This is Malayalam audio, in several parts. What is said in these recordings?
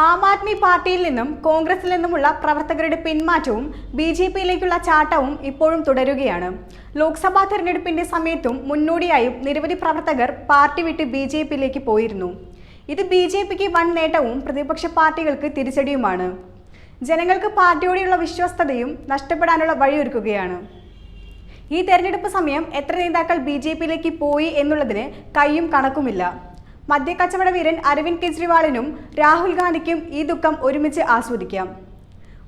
ആം ആദ്മി പാർട്ടിയിൽ നിന്നും കോൺഗ്രസിൽ നിന്നുമുള്ള പ്രവർത്തകരുടെ പിന്മാറ്റവും ബി ജെ പിയിലേക്കുള്ള ചാട്ടവും ഇപ്പോഴും തുടരുകയാണ്. ലോക്സഭാ തെരഞ്ഞെടുപ്പിന്റെ സമയത്തും മുന്നോടിയായും നിരവധി പ്രവർത്തകർ പാർട്ടി വിട്ട് ബി ജെ പിയിലേക്ക് പോയിരുന്നു. ഇത് ബി ജെ പിക്ക് വൻ നേട്ടവും പ്രതിപക്ഷ പാർട്ടികൾക്ക് തിരിച്ചടിയുമാണ്. ജനങ്ങൾക്ക് പാർട്ടിയോടെയുള്ള വിശ്വസ്തതയും നഷ്ടപ്പെടാനുള്ള വഴിയൊരുക്കുകയാണ്. ഈ തെരഞ്ഞെടുപ്പ് സമയം എത്ര നേതാക്കൾ ബി ജെ പിയിലേക്ക് പോയി എന്നുള്ളതിന് കയ്യും കണക്കുമില്ല. മദ്യക്കച്ചവട വീരൻ അരവിന്ദ് കെജ്രിവാളിനും രാഹുൽ ഗാന്ധിക്കും ഈ ദുഃഖം ഒരുമിച്ച് ആസ്വദിക്കാം.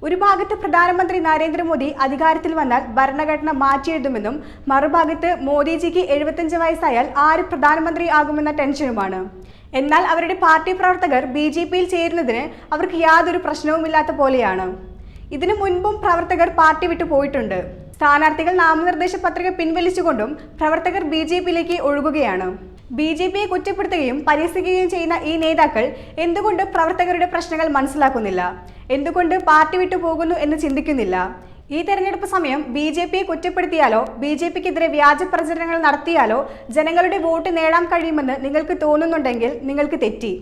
ഒരു ഭാഗത്ത് പ്രധാനമന്ത്രി നരേന്ദ്രമോദി അധികാരത്തിൽ വന്നാൽ ഭരണഘടന മാറ്റിയെഴുതുമെന്നും മറുഭാഗത്ത് മോദിജിക്ക് എഴുപത്തഞ്ച് വയസ്സായാൽ ആര് പ്രധാനമന്ത്രി ആകുമെന്ന ടെൻഷനുമാണ്. എന്നാൽ അവരുടെ പാർട്ടി പ്രവർത്തകർ ബി ജെ പിയിൽ ചേരുന്നതിന് അവർക്ക് യാതൊരു പ്രശ്നവുമില്ലാത്ത പോലെയാണ്. ഇതിനു മുൻപും പ്രവർത്തകർ പാർട്ടി വിട്ടു പോയിട്ടുണ്ട്. സ്ഥാനാർത്ഥികൾ നാമനിർദ്ദേശ പത്രിക പിൻവലിച്ചുകൊണ്ടും പ്രവർത്തകർ ബി ജെ പിയിലേക്ക് ഒഴുകുകയാണ്. ബി ജെ പിയെ കുറ്റപ്പെടുത്തുകയും പരിഹസിക്കുകയും ചെയ്യുന്ന ഈ നേതാക്കൾ എന്തുകൊണ്ട് പ്രവർത്തകരുടെ പ്രശ്നങ്ങൾ മനസ്സിലാക്കുന്നില്ല? എന്തുകൊണ്ട് പാർട്ടി വിട്ടു പോകുന്നു എന്ന് ചിന്തിക്കുന്നില്ല? ഈ തെരഞ്ഞെടുപ്പ് സമയം ബി ജെ പിയെ കുറ്റപ്പെടുത്തിയാലോ ബി ജെ പിക്കെതിരെ വ്യാജ പ്രചരണങ്ങൾ നടത്തിയാലോ ജനങ്ങളുടെ വോട്ട് നേടാൻ കഴിയുമെന്ന് നിങ്ങൾക്ക് തോന്നുന്നുണ്ടെങ്കിൽ നിങ്ങൾക്ക് തെറ്റി.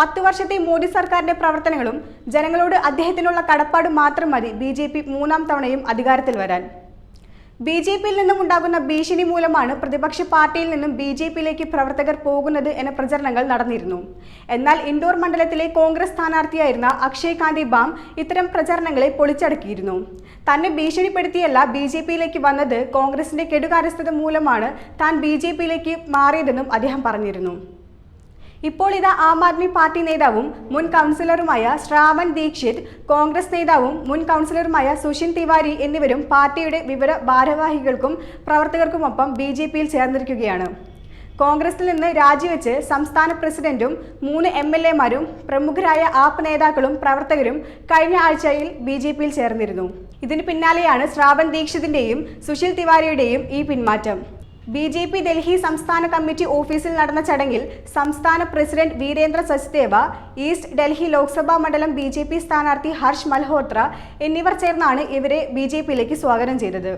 പത്ത് വർഷത്തെ മോദി സർക്കാരിന്റെ പ്രവർത്തനങ്ങളും ജനങ്ങളോട് അദ്ദേഹത്തിനുള്ള കടപ്പാട് മാത്രം മതി ബി മൂന്നാം തവണയും അധികാരത്തിൽ വരാൻ. ബി ജെ പിയിൽ നിന്നും ഉണ്ടാകുന്ന ഭീഷണി മൂലമാണ് പ്രതിപക്ഷ പാർട്ടിയിൽ നിന്നും ബി ജെ പിയിലേക്ക് പ്രവർത്തകർ പോകുന്നത് എന്ന പ്രചരണങ്ങൾ നടന്നിരുന്നു. എന്നാൽ ഇൻഡോർ മണ്ഡലത്തിലെ കോൺഗ്രസ് സ്ഥാനാർത്ഥിയായിരുന്ന അക്ഷയ് കാന്തി ബാം ഇത്തരം പ്രചരണങ്ങളെ പൊളിച്ചടക്കിയിരുന്നു. തന്നെ ഭീഷണിപ്പെടുത്തിയല്ല ബി ജെ പിയിലേക്ക് വന്നത് കോൺഗ്രസിന്റെ കെടുകാര്യസ്ഥത മൂലമാണ് താൻ ബി ജെ പിയിലേക്ക് മാറിയതെന്നും അദ്ദേഹം പറഞ്ഞിരുന്നു. ഇപ്പോൾ ഇത് ആം ആദ്മി പാർട്ടി നേതാവും മുൻ കൗൺസിലറുമായ ശ്രാവൺ ദീക്ഷിത് കോൺഗ്രസ് നേതാവും മുൻ കൗൺസിലറുമായ സുഷിൻ തിവാരി എന്നിവരും പാർട്ടിയുടെ വിവര ഭാരവാഹികൾക്കും പ്രവർത്തകർക്കുമൊപ്പം ബി ജെ പിയിൽ ചേർന്നിരിക്കുകയാണ്. കോൺഗ്രസിൽ നിന്ന് രാജിവെച്ച് സംസ്ഥാന പ്രസിഡന്റും മൂന്ന് എം എൽ എമാരും പ്രമുഖരായ ആപ്പ് നേതാക്കളും പ്രവർത്തകരും കഴിഞ്ഞ ആഴ്ചയിൽ ബി ജെ പിയിൽ ചേർന്നിരുന്നു. ഇതിന് പിന്നാലെയാണ് ശ്രാവൺ ദീക്ഷിതിന്റെയും സുശീൽ തിവാരിയുടെയും ഈ പിന്മാറ്റം. ബി ജെ പി ഡൽഹി സംസ്ഥാന കമ്മിറ്റി ഓഫീസിൽ നടന്ന ചടങ്ങിൽ സംസ്ഥാന പ്രസിഡന്റ് വീരേന്ദ്ര സച്ദേവ ഈസ്റ്റ് ഡൽഹി ലോക്സഭാ മണ്ഡലം ബി സ്ഥാനാർത്ഥി ഹർഷ് മൽഹോത്ര എന്നിവർ ചേർന്നാണ് ഇവരെ ബി സ്വാഗതം ചെയ്തത്.